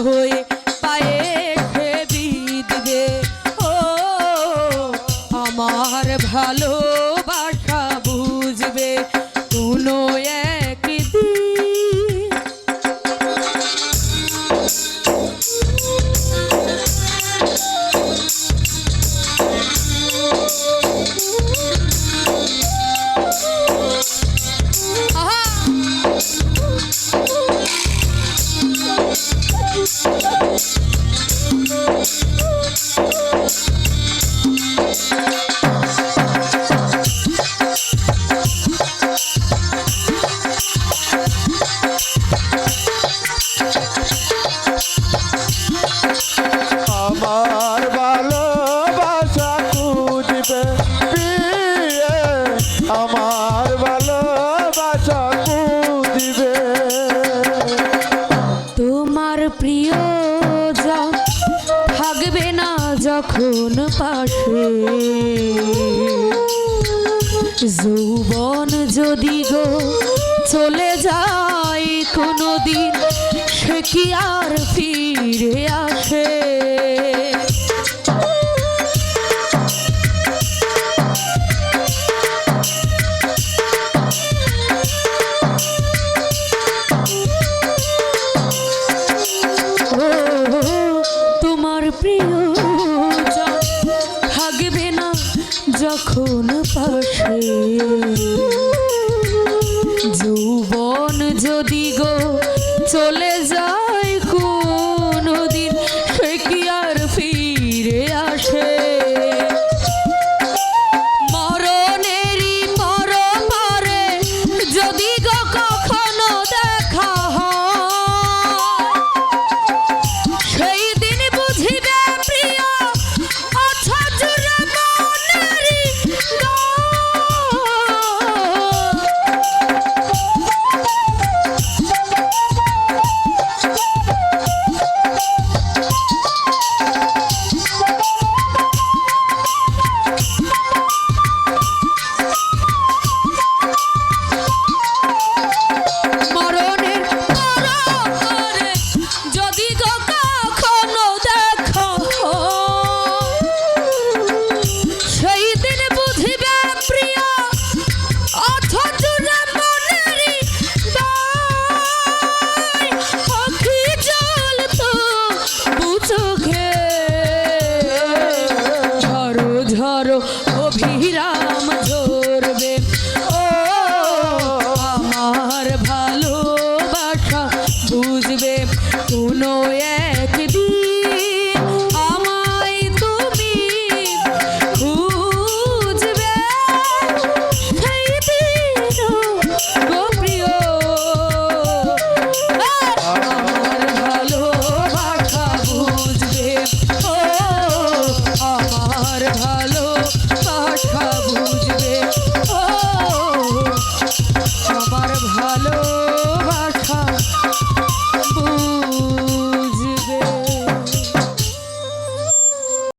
Oh, yeah. যৌবন যদি গো চলে যায় কোনো দিন সে কি আর ফিরে আসে? তোমার প্রিয় যখন পাশে। যৌবন যদি গো চলে